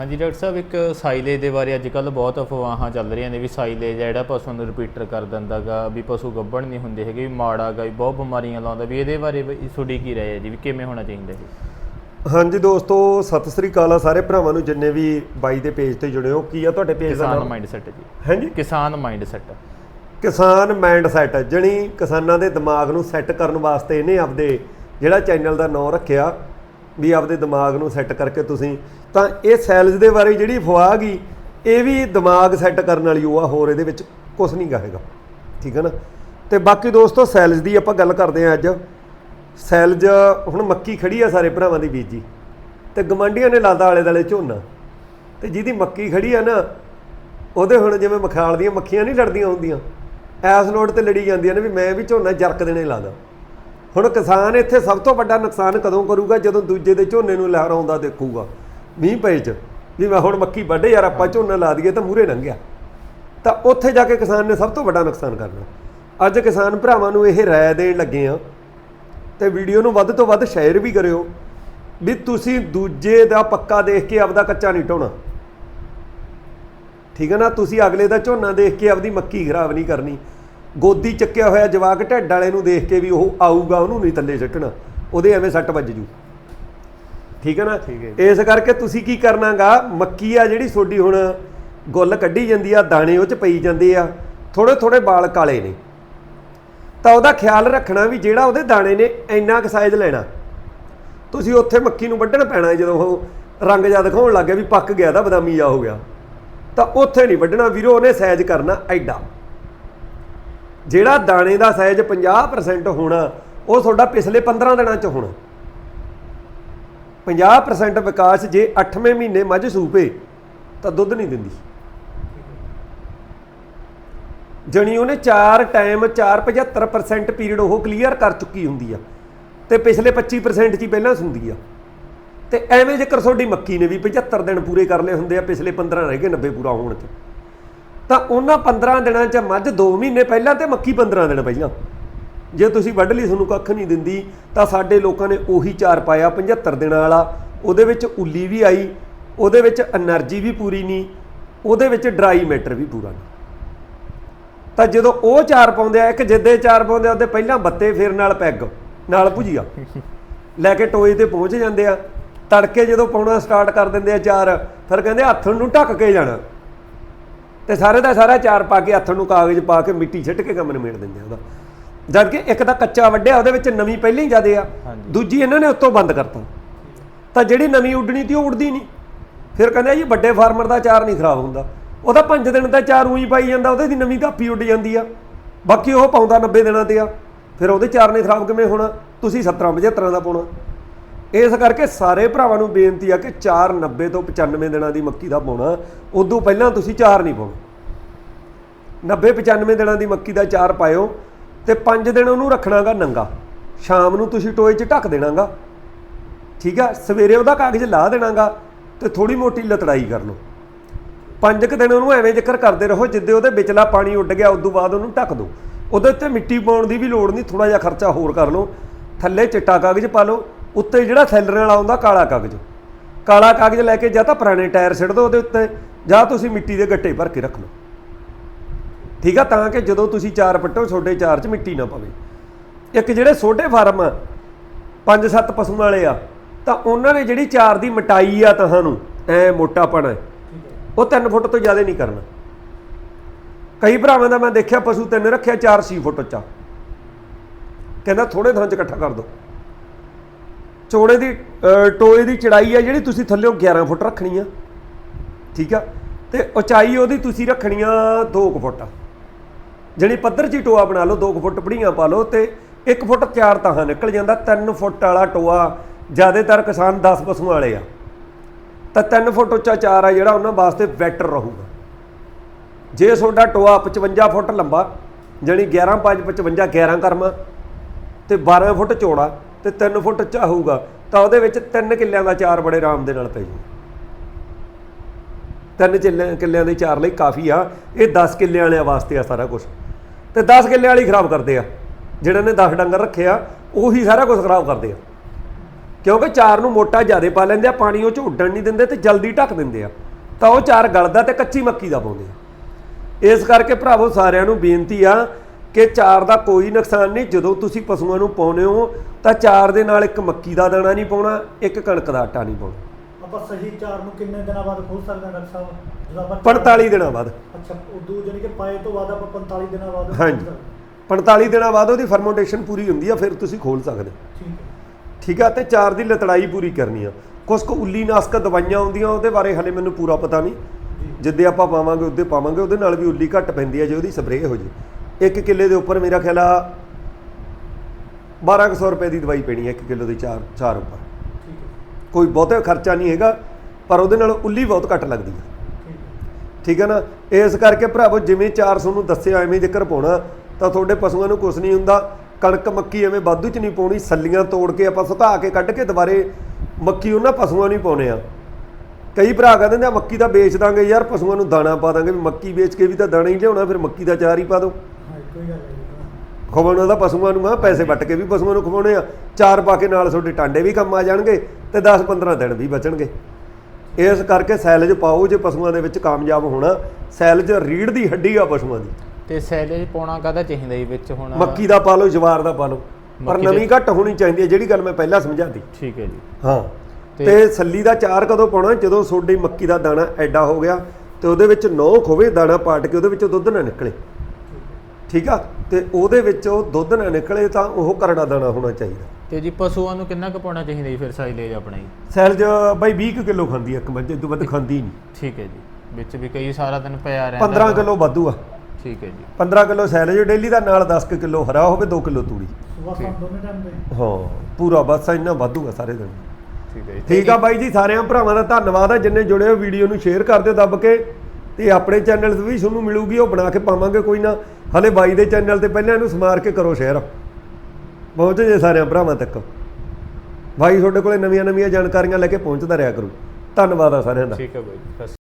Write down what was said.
ਹਾਂਜੀ ਡਾਕਟਰ ਸਾਹਿਬ ਇੱਕ ਸਾਈਲੇਜ ਦੇ ਬਾਰੇ ਅੱਜ ਕੱਲ ਬਹੁਤ ਅਫਵਾਹਾਂ ਚੱਲ ਰਹੀਆਂ ਨੇ ਵੀ ਸਾਈਲੇਜ ਆ ਜਿਹੜਾ ਪਸ਼ੂ ਨੂੰ ਰਿਪੀਟਰ ਕਰ ਦਿੰਦਾਗਾ ਵੀ ਪਸ਼ੂ ਗੱਭਣ ਨਹੀਂ ਹੁੰਦੇ ਹੈਗੇ ਵੀ ਮਾੜਾਗਾ ਵੀ ਬਹੁਤ ਬਿਮਾਰੀਆਂ ਲਾਉਂਦਾ ਵੀ ਇਹਦੇ ਬਾਰੇ ਵੀ ਤੁਹਾਡੀ ਕੀ ਰਾਏ ਹੈ ਜੀ ਵੀ ਕਿਵੇਂ ਹੋਣਾ ਚਾਹੀਦਾ ਜੀ? ਹਾਂਜੀ ਦੋਸਤੋ ਸਤਿ ਸ੍ਰੀ ਅਕਾਲ ਆ ਸਾਰੇ ਭਰਾਵਾਂ ਨੂੰ ਜਿੰਨੇ ਵੀ ਬਾਈ ਦੇ ਪੇਜ ਤੇ ਜੁੜੇ ਹੋ ਕੀ ਆ ਤੁਹਾਡੇ ਪੇਜ ਦਾ ਕਿਸਾਨ ਨਾਮ? ਮਾਈਂਡ ਸੈਟ ਜੀ। ਹਾਂਜੀ? ਕਿਸਾਨ ਮਾਈਂਡ ਸੈਟ ਕਿਸਾਨ ਮਾਈਂਡ ਸੈਟ ਜਣੀ ਕਿਸਾਨਾਂ ਦੇ ਦਿਮਾਗ ਨੂੰ ਸੈੱਟ ਕਰਨ ਵਾਸਤੇ ਇਹਨੇ ਆਪਦੇ ਜਿਹੜਾ ਚੈਨਲ ਦਾ ਨਾਮ ਰੱਖਿਆ ਵੀ ਆਪਦੇ ਦਿਮਾਗ ਨੂੰ ਸੈੱਟ ਕਰਕੇ ਤੁਸੀਂ, ਤਾਂ ਇਹ ਸੈਲਜ਼ ਦੇ ਬਾਰੇ ਜਿਹੜੀ ਅਫਵਾਹ ਗਈ ਇਹ ਵੀ ਦਿਮਾਗ ਸੈੱਟ ਕਰਨ ਵਾਲੀ ਉਹ ਆ, ਹੋਰ ਇਹਦੇ ਵਿੱਚ ਕੁਝ ਨਹੀਂ ਹੈਗਾ ਠੀਕ ਹੈ ਨਾ? ਤੇ ਬਾਕੀ ਦੋਸਤੋ, ਸੈਲਜ਼ ਦੀ ਆਪਾਂ ਗੱਲ ਕਰਦੇ ਹਾਂ ਅੱਜ। ਸੈਲਜ਼, ਹੁਣ ਮੱਕੀ ਖੜੀ ਆ ਸਾਰੇ ਭਰਾਵਾਂ ਦੀ ਬੀਜੀ ਤੇ ਗਮੰਡੀਆਂ ਨੇ ਲਾਦਾ ਆਲੇ ਦਾਲੇ ਝੋਨਾ। ਤੇ ਜਿਹਦੀ ਮੱਕੀ ਖੜੀ ਆ ਨਾ, ਉਹਦੇ ਹੁਣ ਜਿਵੇਂ ਮਖਾਲ ਦੀਆਂ ਮੱਖੀਆਂ ਨਹੀਂ ਲੜਦੀਆਂ ਹੁੰਦੀਆਂ। ਐਸ ਲੋਡ ਤੇ ਲੜੀ ਜਾਂਦੀਆਂ ਨੇ ਵੀ ਮੈਂ ਵੀ ਝੋਨਾ ਜਰਕ ਦੇਣੇ ਲਾਦਾ। ਹੁਣ ਕਿਸਾਨ ਇੱਥੇ ਸਭ ਤੋਂ ਵੱਡਾ ਨੁਕਸਾਨ ਕਦੋਂ ਕਰੂਗਾ? ਜਦੋਂ ਦੂਜੇ ਦੇ ਝੋਨੇ ਨੂੰ ਲਹਿਰ ਆਉਂਦਾ ਦੇਖੂਗਾ। ਮੀਂਹ ਪਏ ਚ। ਵੀ ਮੈਂ ਹੁਣ ਮੱਕੀ ਵੱਢੇ ਯਾਰ ਆਪਾਂ ਝੋਨਾ ਲਾ ਦਈਏ ਤਾਂ ਮੂਰੇ ਲੰਘਿਆ। ਤਾਂ ਉੱਥੇ ਜਾ ਕੇ ਕਿਸਾਨ ਨੇ ਸਭ ਤੋਂ ਵੱਡਾ ਨੁਕਸਾਨ ਕਰਨਾ। ਅੱਜ ਕਿਸਾਨ ਭਰਾਵਾਂ ਨੂੰ ਇਹ ਰਾਏ ਦੇਣ ਲੱਗੇ ਆ ਤੇ ਵੀਡੀਓ ਨੂੰ ਵੱਧ ਤੋਂ ਵੱਧ ਸ਼ੇਅਰ ਵੀ ਕਰਿਓ ਵੀ ਤੁਸੀਂ ਦੂਜੇ ਦਾ ਪੱਕਾ ਦੇਖ ਕੇ ਆਪਦਾ ਕੱਚਾ ਨਹੀਂ ਢੋਣਾ। ਠੀਕ ਹੈ ਨਾ? ਤੁਸੀਂ ਅਗਲੇ ਦਾ ਝੋਨਾ ਦੇਖ ਕੇ ਆਪਦੀ ਮੱਕੀ ਖਰਾਬ ਨਹੀਂ ਕਰਨੀ। ਗੋਦੀ ਚੱਕਿਆ ਹੋਇਆ ਜਵਾਕ ਢੱਡ ਵਾਲੇ ਨੂੰ ਦੇਖ ਕੇ ਵੀ ਉਹ ਆਊਗਾ ਉਹਨੂੰ ਨਹੀਂ ਥੱਲੇ ਸਿੱਟਣਾ ਉਹਦੇ ਐਵੇਂ ਸੱਟ ਵੱਜ ਜੂ। ਠੀਕ ਹੈ ਨਾ? ਠੀਕ ਹੈ ਇਸ ਕਰਕੇ ਤੁਸੀਂ ਕੀ ਕਰਨਾਗਾ ਮੱਕੀ ਆ ਜਿਹੜੀ ਤੁਹਾਡੀ ਹੁਣ ਗੁੱਲ ਕੱਢੀ ਜਾਂਦੀ ਆ ਦਾਣੇ ਉਹ ਚ ਪਈ ਜਾਂਦੇ ਆ ਥੋੜੇ ਥੋੜੇ ਵਾਲ ਕਾਲੇ ਨੇ। ਤਾਂ ਉਹਦਾ ਖਿਆਲ ਰੱਖਣਾ ਵੀ ਜਿਹੜਾ ਉਹਦੇ ਦਾਣੇ ਨੇ ਇੰਨਾ ਕੁ ਸਾਈਜ਼ ਲੈਣਾ। ਤੁਸੀਂ ਉੱਥੇ ਮੱਕੀ ਨੂੰ ਵੱਢਣ ਪੈਣਾ ਜਦੋਂ ਉਹ ਰੰਗ ਜਿਹਾ ਦਿਖਾਉਣ ਲੱਗ ਗਿਆ ਵੀ ਪੱਕ ਗਿਆ ਤਾਂ ਬਦਾਮੀ ਆ ਹੋ ਗਿਆ। ਤਾਂ ਉੱਥੇ ਨਹੀਂ ਵੱਢਣਾ ਵੀਰੋ ਉਹਨੇ ਸਾਈਜ਼ ਕਰਨਾ ਐਡਾ। ਜਿਹੜਾ ਦਾਣੇ ਦਾ ਸਾਈਜ਼ 50% ਹੋਣਾ, ਉਹ ਤੁਹਾਡਾ ਪਿਛਲੇ 15 ਦਿਨਾਂ ਚ ਹੋਣਾ। 50% ਵਿਕਾਸ ਜੇ 8ਵੇਂ ਮਹੀਨੇ ਮੱਝ ਸੂਪੇ, ਤਾਂ ਦੁੱਧ ਨਹੀਂ ਦਿੰਦੀ। ਜਣੀ ਉਹਨੇ 4 ਟਾਈਮ 4 75% ਪੀਰੀਅਡ ਉਹ ਕਲੀਅਰ ਕਰ ਚੁੱਕੀ ਹੁੰਦੀ ਆ। ਤੇ ਪਿਛਲੇ 25% ਚ ਹੀ ਪਹਿਲਾਂ ਸੁੰਦੀ ਆ। ਤੇ ਐਵੇਂ ਜੇਕਰ ਤੁਹਾਡੀ ਮੱਕੀ ਨੇ ਵੀ 75 ਦਿਨ ਪੂਰੇ ਕਰ ਲਏ ਹੁੰਦੇ ਆ, ਪਿਛਲੇ 15 ਰਹਿ ਗਏ 90 ਪੂਰਾ ਹੋਣ ਚ। ਤਾਂ ਉਹਨਾਂ 15 ਦਿਨਾਂ 'ਚ ਮੱਝ 2 ਮਹੀਨੇ ਪਹਿਲਾਂ ਤੇ ਮੱਕੀ 15 ਦਿਨ ਪਹਿਲਾਂ। ਜੇ ਤੁਸੀਂ ਵੱਢ ਲਈ, ਤੁਹਾਨੂੰ ਕੱਖ ਨਹੀਂ ਦਿੰਦੀ, ਤਾਂ ਸਾਡੇ ਲੋਕਾਂ ਨੇ ਉਹੀ ਚਾਰ ਪਾਇਆ 75 ਦਿਨਾਂ ਵਾਲਾ। ਉਹਦੇ ਵਿੱਚ ਉੱਲੀ ਵੀ ਆਈ, ਉਹਦੇ ਵਿੱਚ એનર્ਜੀ ਵੀ ਪੂਰੀ ਨਹੀਂ, ਉਹਦੇ ਵਿੱਚ ਡਰਾਈ ਮੈਟਰ ਵੀ ਪੂਰਾ ਨਹੀਂ। ਤਾਂ ਜਦੋਂ ਉਹ ਚਾਰ ਪਾਉਂਦੇ ਆ, ਇੱਕ ਜਿੱਦੇ ਚਾਰ ਪਾਉਂਦੇ ਆ, ਉਹਦੇ ਪਹਿਲਾਂ ਬੱਤੇ ਫੇਰ ਨਾਲ ਪੈਗ, ਨਾਲ ਭੁਜੀਆ। ਲੈ ਕੇ ਟੋਏ ਤੇ ਪਹੁੰਚ ਜਾਂਦੇ ਆ। ਤੜਕੇ ਜਦੋਂ ਪਾਉਣਾ ਸਟਾਰਟ ਕਰ ਦਿੰਦੇ ਆ ਚਾਰ, ਫਿਰ ਕਹਿੰਦੇ ਹੱਥ ਨੂੰ ਢੱਕ ਕੇ ਜਾਣਾ। ਤੇ ਸਾਰੇ ਦਾ ਸਾਰਾ ਚਾਰ ਪਾ ਕੇ ਹੱਥ ਨੂੰ ਕਾਗਜ਼ ਪਾ ਕੇ ਮਿੱਟੀ ਛਿੱਟ ਕੇ ਕੰਮ ਨਿਮੇੜ ਦਿੰਦੇ ਆ ਉਹਦਾ। ਜਦ ਕਿ ਇੱਕ ਤਾਂ ਕੱਚਾ ਵੱਡਿਆ ਉਹਦੇ ਵਿੱਚ ਨਵੀਂ ਪਹਿਲਾਂ ਹੀ ਜ਼ਿਆਦੇ ਆ। ਦੂਜੀ ਇਹਨਾਂ ਨੇ ਉੱਤੋਂ ਬੰਦ ਕਰਤਾ। ਤਾਂ ਜਿਹੜੀ ਨਵੀਂ ਉੱਡਣੀ ਤੀ ਉਹ ਉੱਡਦੀ ਨਹੀਂ। ਫਿਰ ਕਹਿੰਦੇ ਜੀ ਵੱਡੇ ਫਾਰਮਰ ਦਾ ਚਾਰ ਨਹੀਂ ਖਰਾਬ ਹੁੰਦਾ। ਉਹਦਾ 5 ਦਿਨ ਦਾ ਚਾਰ ਉਹੀ ਪਾਈ ਜਾਂਦਾ ਉਹਦੇ ਦੀ ਨਵੀਂ ਧਾਪੀ ਉੱਡ ਜਾਂਦੀ ਆ। ਬਾਕੀ ਉਹ ਪਾਉਂਦਾ 90 ਦਿਨਾਂ ਤੇ ਆ। ਫਿਰ ਉਹਦੇ ਚਾਰ ਨੇ ਖਰਾਬ ਕਿਵੇਂ ਹੋਣਾ? ਤੁਸੀਂ 70 75 ਦਾ ਪਾਉਣਾ। ਇਸ ਕਰਕੇ ਸਾਰੇ ਭਰਾਵਾਂ ਨੂੰ ਬੇਨਤੀ ਆ ਕਿ 4 90 ਤੋਂ 95 ਦਿਨਾਂ ਦੀ ਮੱਕੀ ਦਾ ਪਾਉਣਾ ਉਦੋਂ ਪਹਿਲਾਂ ਤੁਸੀਂ ਚਾਰ ਨਹੀਂ ਪਾਉਣਾ। 90 95 ਦਿਨਾਂ ਦੀ ਮੱਕੀ ਦਾ ਚਾਰ ਪਾਇਓ ਤੇ 5 ਦਿਨ ਉਹਨੂੰ ਰੱਖਣਾਗਾ ਨੰਗਾ। ਸ਼ਾਮ ਨੂੰ ਤੁਸੀਂ ਟੋਏ 'ਚ ਢੱਕ ਦੇਣਾਗਾ। ਠੀਕ ਆ? ਸਵੇਰੇ ਉਹਦਾ ਕਾਗਜ਼ ਲਾ ਦੇਣਾਗਾ ਤੇ ਥੋੜੀ ਮੋਟੀ ਲਤੜਾਈ ਕਰ ਲਓ। ਪੰਜ ਕੁ ਦਿਨ ਉਹਨੂੰ ਐਵੇਂ ਜ਼ਿਕਰ ਕਰਦੇ ਰਹੋ ਜਿੱਦੇ ਉਹਦੇ ਵਿਚਲਾ ਪਾਣੀ ਉੱਡ ਗਿਆ, ਉਦੋਂ ਬਾਅਦ ਉਹਨੂੰ ਢੱਕ ਦਿਓ ਉਹਦੇ ਉੱਤੇ ਮਿੱਟੀ ਪਾਉਣ ਦੀ ਵੀ ਲੋੜ ਨਹੀਂ ਥੋੜਾ ਜਿਹਾ ਖਰਚਾ ਹੋਰ ਕਰ ਲਓ। ਥੱਲੇ ਚਿੱਟਾ ਕਾਗਜ਼ ਪਾ ਲਓ। ਉੱਤੇ ਜਿਹੜਾ ਥੈਲਰ ਵਾਲਾ ਆਉਂਦਾ ਕਾਲਾ ਕਾਗਜ਼। ਕਾਲਾ ਕਾਗਜ਼ ਲੈ ਕੇ ਜਾਂ ਤਾਂ ਪੁਰਾਣੇ ਟਾਇਰ ਸਿੱਟ ਦਿਓ ਉਹਦੇ ਉੱਤੇ, ਜਾਂ ਤੁਸੀਂ ਮਿੱਟੀ ਦੇ ਗੱਟੇ ਭਰ ਕੇ ਰੱਖ ਲਓ। ਠੀਕ ਆ, ਤਾਂ ਕਿ ਜਦੋਂ ਤੁਸੀਂ ਚਾਰ ਪੱਟੋ ਛੋਟੇ ਚਾਰ 'ਚ ਮਿੱਟੀ ਨਾ ਪਵੇ। ਇੱਕ ਜਿਹੜੇ ਛੋਟੇ ਫਾਰਮ ਆ, ਪੰਜ ਸੱਤ ਪਸ਼ੂਆਂ ਵਾਲੇ ਆ, ਤਾਂ ਉਹਨਾਂ ਨੇ ਜਿਹੜੀ ਚਾਰ ਦੀ ਮਟਾਈ ਆ ਤੁਹਾਨੂੰ ਐ ਮੋਟਾਪਣ ਹੈ ਉਹ 3 ਫੁੱਟ ਤੋਂ ਜ਼ਿਆਦਾ ਨਹੀਂ ਕਰਨਾ। ਕਈ ਭਰਾਵਾਂ ਦਾ ਮੈਂ ਦੇਖਿਆ, ਪਸ਼ੂ ਤਿੰਨ ਰੱਖਿਆ 4 6 ਫੁੱਟ ਉੱਚਾ। ਕਹਿੰਦਾ ਥੋੜੇ ਥਾਂ 'ਚ ਇਕੱਠਾ ਕਰ ਦੋ। ਚੌੜੇ ਦੀ ਟੋਏ ਦੀ ਚੜਾਈ ਆ ਜਿਹੜੀ ਤੁਸੀਂ ਥੱਲੇੋਂ 11 ਫੁੱਟ ਰੱਖਣੀ ਆ। ਠੀਕ ਆ? ਤੇ ਉਚਾਈ ਉਹਦੀ ਤੁਸੀਂ ਰੱਖਣੀ ਆ 2 ਫੁੱਟ। ਜਿਹੜੀ ਪੱਧਰ 'ਚ ਹੀ ਟੋਆ ਬਣਾ ਲਓ 2 ਫੁੱਟ ਪੜੀਆਂ ਪਾ ਲਓ ਤੇ 1 ਫੁੱਟ ਚਾਰ ਤਾਂ ਨਿਕਲ ਜਾਂਦਾ। 3 ਫੁੱਟ ਵਾਲਾ ਟੋਆ ਜ਼ਿਆਦਾਤਰ ਕਿਸਾਨ 10 ਪਸ਼ੂਆਂ ਵਾਲੇ ਆ। ਤਾਂ 3 ਫੁੱਟ ਉੱਚਾ ਚਾਰ ਆ ਜਿਹੜਾ ਉਹਨਾਂ ਵਾਸਤੇ ਬੈਟਰ ਰਹੂਗਾ। ਜੇ ਤੁਹਾਡਾ ਟੋਆ 55 ਫੁੱਟ ਲੰਬਾ, ਜਾਣੀ 11 5 55 11 ਕਰਮਾ ਤੇ 12 ਫੁੱਟ ਚੌੜਾ ਤੇ 3 ਫੁੱਟ ਉੱਚਾ ਹੋਊਗਾ, ਤਾਂ ਉਹਦੇ ਵਿੱਚ 3 ਕਿੱਲਿਆਂ ਦਾ ਚਾਰ ਬੜੇ ਆਰਾਮ ਦੇ ਨਾਲ ਪੈ ਜਾਊ ਤਿੰਨ ਕਿੱਲਿਆਂ ਕਿੱਲਿਆਂ ਦੇ ਚਾਰ ਲਈ ਕਾਫੀ ਆ। ਇਹ 10 ਕਿੱਲਿਆਂ ਵਾਲਿਆਂ ਵਾਸਤੇ ਆ ਸਾਰਾ ਕੁਝ ਤੇ 10 ਕਿੱਲਿਆਂ ਵਾਲੀ ਖਰਾਬ ਕਰਦੇ ਆ। ਜਿਹੜਾ ਨੇ 10 ਡੰਗਰ ਰੱਖੇ ਆ, ਉਹੀ ਸਾਰਾ ਕੁਝ ਖਰਾਬ ਕਰਦੇ ਆ। ਕਿਉਂਕਿ ਚਾਰ ਨੂੰ ਮੋਟਾ ਜ਼ਿਆਦਾ ਪਾ ਲੈਂਦੇ ਆ, ਪਾਣੀ ਉਹ ਚ ਉੱਡਣ ਨਹੀਂ ਦਿੰਦੇ ਤੇ ਜਲਦੀ ਢੱਕ ਦਿੰਦੇ ਆ। ਤਾਂ ਉਹ ਚਾਰ ਗਲਦਾ ਤੇ ਕੱਚੀ ਮੱਕੀ ਦਾ ਪਾਉਂਦੇ ਆ। ਇਸ ਕਰਕੇ ਭਰਾਵੋ ਸਾਰਿਆਂ ਨੂੰ ਬੇਨਤੀ ਆ ਕਿ ਚਾਰ ਦਾ ਕੋਈ ਨੁਕਸਾਨ ਨਹੀਂ। ਜਦੋਂ ਤੁਸੀਂ ਪਸ਼ੂਆਂ ਨੂੰ ਪਾਉਨੇ ਹੋ ਤਾਂ ਚਾਰ ਦੇ ਨਾਲ ਇੱਕ ਮੱਕੀ ਦਾ ਦਾਣਾ ਨਹੀਂ ਪਾਉਣਾ ਇੱਕ ਕਣਕ ਦਾ ਆਟਾ ਨਹੀਂ ਪਾਉਣਾ। ਆਪਾਂ ਸਹੀ ਚਾਰ ਨੂੰ ਕਿੰਨੇ ਦਿਨਾਂ ਬਾਅਦ ਖੋਲ ਸਕਦੇ ਹਾਂ ਡਾਕਟਰ ਸਾਹਿਬ? ਜਦੋਂ ਆਪਾਂ 45 ਦਿਨਾਂ ਬਾਅਦ। ਅੱਛਾ ਉਦੋਂ ਜਾਨੀ ਕਿ ਪਾਏ ਤੋਂ ਬਾਅਦ ਆਪਾਂ 45 ਦਿਨਾਂ ਬਾਅਦ ਹਾਂਜੀ। ਸਕਦੇ 45 ਦਿਨਾਂ ਬਾਅਦ ਉਹਦੀ ਫਰਮੈਂਟੇਸ਼ਨ ਪੂਰੀ ਹੁੰਦੀ ਆ ਫਿਰ ਤੁਸੀਂ ਖੋਲ ਸਕਦੇ ਹੋ। ਠੀਕ ਹੈ। ਠੀਕ ਆ ਤੇ ਚਾਰ ਦੀ ਲਤੜਾਈ ਪੂਰੀ ਕਰਨੀ ਆ। ਕੁਛ ਕੁ ਉੱਲੀ ਨਾਸ਼ਕ ਦਵਾਈਆਂ ਆਉਂਦੀਆਂ ਉਹਦੇ ਬਾਰੇ ਹਲੇ ਮੈਨੂੰ ਪੂਰਾ ਪਤਾ ਨਹੀਂ। ਜਿੱਦੇ ਆਪਾਂ ਪਾਵਾਂਗੇ ਉਹਦੇ ਪਾਵਾਂਗੇ ਉਹਦੇ ਨਾਲ ਵੀ ਉੱਲੀ ਘੱਟ ਪੈਂਦੀ ਆ ਜੇ ਉਹਦੀ ਸਪਰੇਅ ਹੋ ਜੇ। ਇੱਕ ਕਿੱਲੇ ਦੇ ਉੱਪਰ ਮੇਰਾ ਖਿਆਲ ਆ 1200 ਰੁਪਏ ਦੀ ਦਵਾਈ ਪੈਣੀ ਹੈ ਇੱਕ ਕਿਲੋ ਦੀ ਚਾਰ ਚਾਰ ਉੱਪਰ। ਠੀਕ ਹੈ ਕੋਈ ਬਹੁਤਾ ਖਰਚਾ ਨਹੀਂ ਹੈਗਾ ਪਰ ਉਹਦੇ ਨਾਲ ਉੱਲੀ ਬਹੁਤ ਘੱਟ ਲੱਗਦੀ ਆ ਹੈ। ਠੀਕ ਹੈ ਨਾ? ਇਸ ਕਰਕੇ ਭਰਾਵੋ ਜਿਵੇਂ 400 ਨੂੰ ਦੱਸਿਆ ਐਵੇਂ ਜ਼ਿਕਰ ਪਾਉਣਾ ਤਾਂ ਤੁਹਾਡੇ ਪਸ਼ੂਆਂ ਨੂੰ ਕੁਝ ਨਹੀਂ ਹੁੰਦਾ। ਕਣਕ ਮੱਕੀ ਐਵੇਂ ਵਾਧੂ ਚ ਨਹੀਂ ਪਾਉਣੀ ਸੱਲੀਆਂ ਤੋੜ ਕੇ ਆਪਾਂ ਸੁਕਾ ਕੇ ਕੱਢ ਕੇ ਦੁਬਾਰੇ ਮੱਕੀ ਉਹਨਾਂ ਪਸ਼ੂਆਂ ਨੂੰ ਪਾਉਣੇ ਆ। ਕਈ ਭਰਾ ਕਹਿੰਦੇ ਨੇ ਮੱਕੀ ਦਾ ਵੇਚ ਦਾਂਗੇ ਯਾਰ ਪਸ਼ੂਆਂ ਨੂੰ ਦਾਣਾ ਪਾ ਦਾਂਗੇ ਵੀ ਮੱਕੀ ਵੇਚ ਕੇ ਵੀ ਤਾਂ ਦਾਣਾ ਹੀ ਲਿਆਉਣਾ ਫਿਰ ਮੱਕੀ ਦਾ ਚਾਰ ਹੀ ਪਾ ਦਿਓ। ਕੋਈ ਗੱਲ ਨਹੀਂ ਖਵਾਉਣਾ ਦਾ ਪਸ਼ੂਆਂ ਨੂੰ ਆ ਪੈਸੇ ਵੱਟ ਕੇ ਵੀ ਪਸ਼ੂਆਂ ਨੂੰ ਖਵਾਉਣੇ ਆ। ਚਾਰ ਪਾ ਕੇ ਨਾਲ ਤੁਹਾਡੇ ਟਾਂਡੇ ਵੀ ਕੰਮ ਆ ਜਾਣਗੇ ਤੇ 10-15 ਦਿਨ ਵੀ ਬਚਣਗੇ। ਇਸ ਕਰਕੇ ਸੈਲਜ ਪਾਓ ਜੇ ਪਸ਼ੂਆਂ ਦੇ ਵਿੱਚ ਕਾਮਯਾਬ ਹੋਣਾ। ਸੈਲਜ ਰੀੜ ਦੀ ਹੱਡੀ ਆ ਪਸ਼ੂਆਂ ਦੀ। ਤੇ ਸੈਲੇਜ ਪਾਉਣਾ ਕਾਹਦਾ ਚਾਹੀਦਾ ਜੀ ਵਿੱਚ ਹੁਣ? ਮੱਕੀ ਦਾ ਪਾ ਲਓ ਜਵਾਰ ਦਾ ਪਾ ਲਓ। ਪਰ ਨਵੀਂ ਘੱਟ ਹੋਣੀ ਚਾਹੀਦੀ ਹੈ ਜਿਹੜੀ ਗੱਲ ਮੈਂ ਪਹਿਲਾਂ ਸਮਝਾਤੀ। ਠੀਕ ਹੈ ਜੀ। ਹਾਂ। ਤੇ- ਤੇ ਸੱਲੀ ਦਾ ਚਾਰ ਕਦੋਂ ਪਾਉਣਾ? ਜਦੋਂ ਤੁਹਾਡੀ ਮੱਕੀ ਦਾ ਦਾਣਾ ਐਡਾ ਹੋ ਗਿਆ ਤੇ ਉਹਦੇ ਵਿੱਚ ਨੌ ਖੋਵੇ ਦਾਣਾ ਪਾਟ ਕੇ ਉਹਦੇ ਵਿੱਚੋਂ ਦੁੱਧ ਨਾ ਨਿਕਲੇ। ਠੀਕ ਆ? ਤੇ ਉਹਦੇ ਵਿੱਚੋਂ ਦੁੱਧ ਨਾ ਨਿਕਲੇ ਤਾਂ ਉਹ ਕਰੜਾ ਦਾਣਾ ਹੋਣਾ ਚਾਹੀਦਾ। ਤੇ ਜੀ ਪਸ਼ੂਆਂ ਨੂੰ ਕਿੰਨਾ ਕੁ ਪਾਉਣਾ ਚਾਹੀਦਾ ਜੀ ਫਿਰ ਸਾਈਲੇਜ ਆਪਣਾ? ਜੀ ਸੈਲਜ ਬਾਈ 20 ਕਿਲੋ ਖਾਂਦੀ ਆ ਇੱਕ ਮੱਝ ਤੋਂ ਵੱਧ ਖਾਂਦੀ ਨਹੀਂ। ਠੀਕ ਹੈ ਜੀ। ਵਿੱਚ ਵੀ ਕਈ ਸਾਰਾ ਦਿਨ ਪਿਆ ਰਹਿੰਦਾ 15 ਕਿਲੋ ਵਾਧੂ ਆ। ਠੀਕ ਹੈ ਜੀ। 15 ਕਿਲੋ ਸੈਲਜ ਡੇਲੀ ਦਾ ਨਾਲ 10 ਕਿਲੋ ਹਰਾ ਹੋਵੇ 2 ਕਿਲੋ ਤੂੜੀ। ਹਾਂ ਪੂਰਾ ਬਸ ਇੰਨਾ ਵਾਧੂ ਆ ਸਾਰੇ ਦਿਨ। ਠੀਕ ਹੈ ਜੀ। ਠੀਕ ਆ ਬਾਈ ਜੀ ਸਾਰਿਆਂ ਭਰਾਵਾਂ ਦਾ ਧੰਨਵਾਦ ਆ ਜਿੰਨੇ ਜੁੜੇ ਹੋ ਵੀਡੀਓ ਨੂੰ ਸ਼ੇਅਰ ਕਰ ਦਿਓ ਦੱਬ ਕੇ। ਤੇ ਆਪਣੇ ਚੈਨਲ ਤੇ ਵੀ ਤੁਹਾਨੂੰ ਮਿਲੂਗੀ, ਉਹ ਬਣਾ ਕੇ ਪਾਵਾਂਗੇ ਕੋਈ ਨਾ। ਹਲੇ ਬਾਈ ਦੇ ਚੈਨਲ ਤੇ ਪਹਿਲਾਂ ਇਹਨੂੰ ਸਮਾਰ ਕੇ ਕਰੋ ਸ਼ੇਅਰ ਪਹੁੰਚ ਜੇ ਸਾਰਿਆਂ ਭਰਾਵਾਂ ਤੱਕ। ਬਾਈ ਤੁਹਾਡੇ ਕੋਲੇ ਨਵੀਆਂ ਨਵੀਆਂ ਜਾਣਕਾਰੀਆਂ ਲੈ ਕੇ ਪਹੁੰਚਦਾ ਰਿਹਾ ਕਰੂ। ਧੰਨਵਾਦ ਆ ਸਾਰਿਆਂ ਦਾ। ਠੀਕ ਹੈ ਬਾਈ